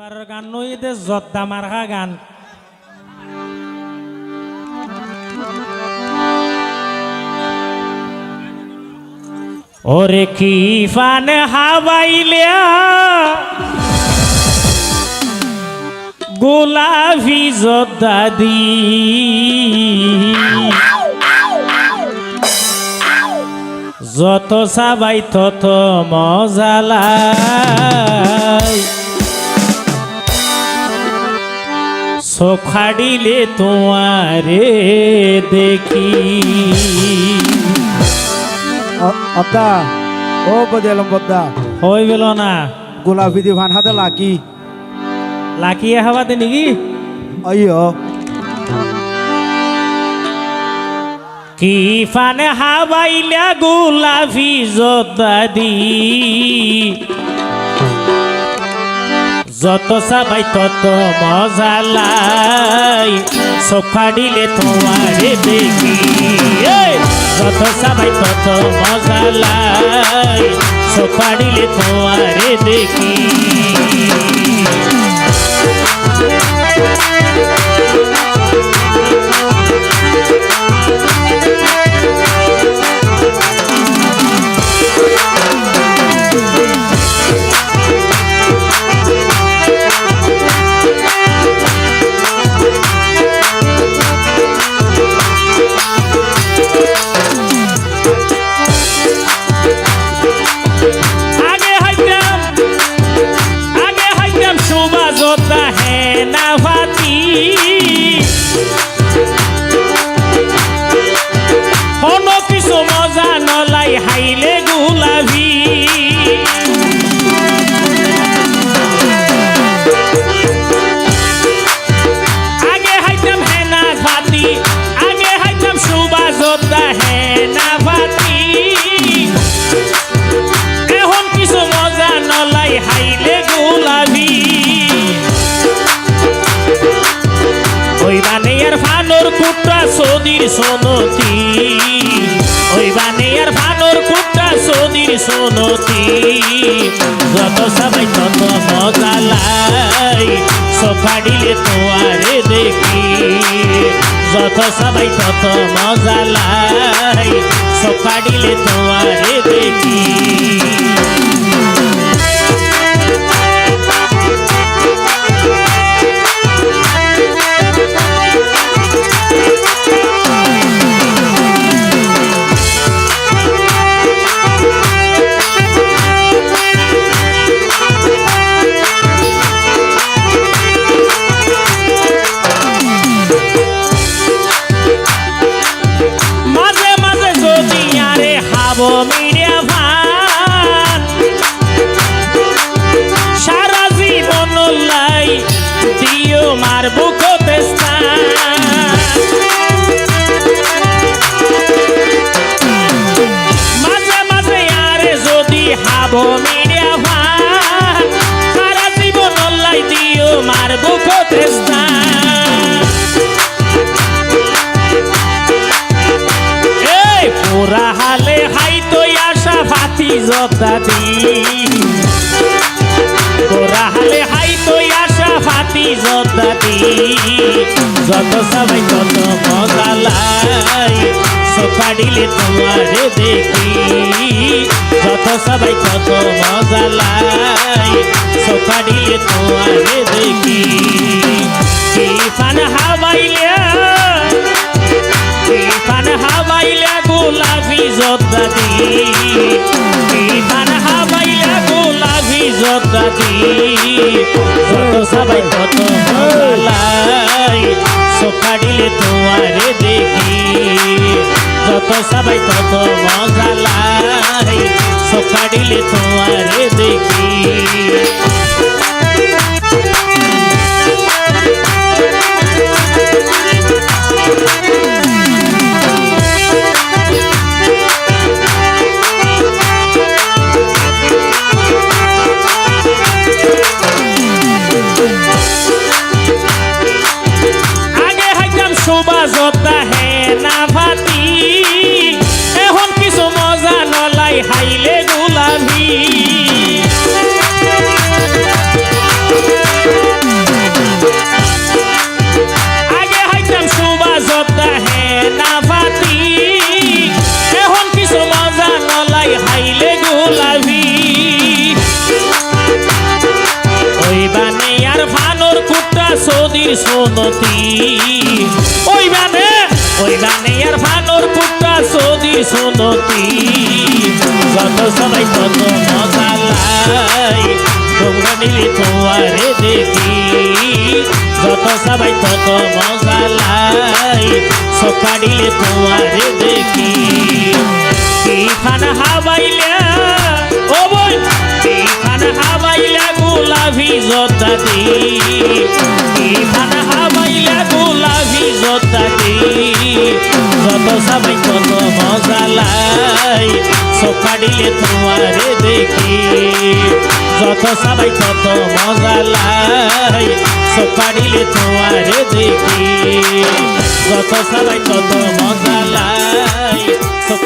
এবার গান নইতে জদ্দা মারহা গান। ওরে কি ফান হাবাইলিয়া গোলাপি জদ্দা দি। যত সাবাই তত মজালাই সখাড়িলে তোমারে দেখি অদ্দা ও বদিয়ালম বদ্দা হই গেল না গোলাপি দি ভান হাতে লাকি লাকিয়ে হাওয়াতে নাকি অಯ್ಯೋ কি ফানে হাবাইলা গোলাপি জদাদি যত সবাই তত মজালাই সোফাড়িলে তোমারে এই! যত সবাই তত মজালাই সোফাড়িলে তোমারে দেখি। এখন কিছু মজা নলাই হাইলে গোলাবি। ওই বানিয়ার ফানোর কুট্টা সদির সোনতি। ওই বানিয়ার ফানোর কুট্টা সদির সোনতি। যত সবাই তত মজা লাই তোয়ারে দেখি যত সবাই তত মজা লাই। সকাড়িলে তোমারে দেখি জদাদি পুরা হালে হাই তো আশা ফাতি জদাদি যত সবাই তত মজা লাই সকাড়িলে তোমারে দেখি। যত সবাই তত মজা লাই তোমারে দেখি। কি ফান হাওয়াইলে জদাদি ইফান হাবাইলা গোলাপি জদাদি যত সবাই তত মজালাই সকাড়িলে তোমারে দেখি। যত সবাই তত মজালাই সকাড়িলে তোমারে সুবা জোতা হে না ভাতি এখন কিছু নলাই হাইলে গুলাবি আগে হাইতাম সুবা হে না ভাতি এখন কিছু নলাই হাইলে গুলাবি ওই বানে আর ভানোর কুটা সদির সোনতি সৌদির সোনতি, যত সবাই তত মজা লাই। তোমরা নিলে তোমারে দেখি, যত সবাই তত মজা লাই। সকাডিলে তোমারে দেখি। খানা হাবাইলা ও বই খানা হাবাইলা গোলাভি জতাতি কি পাইলে তোমারে দেখি। যত সবাই তত মজা লাই, সব পারিলে তোমারে দেখি। যত সবাই তত মজা লাই, সব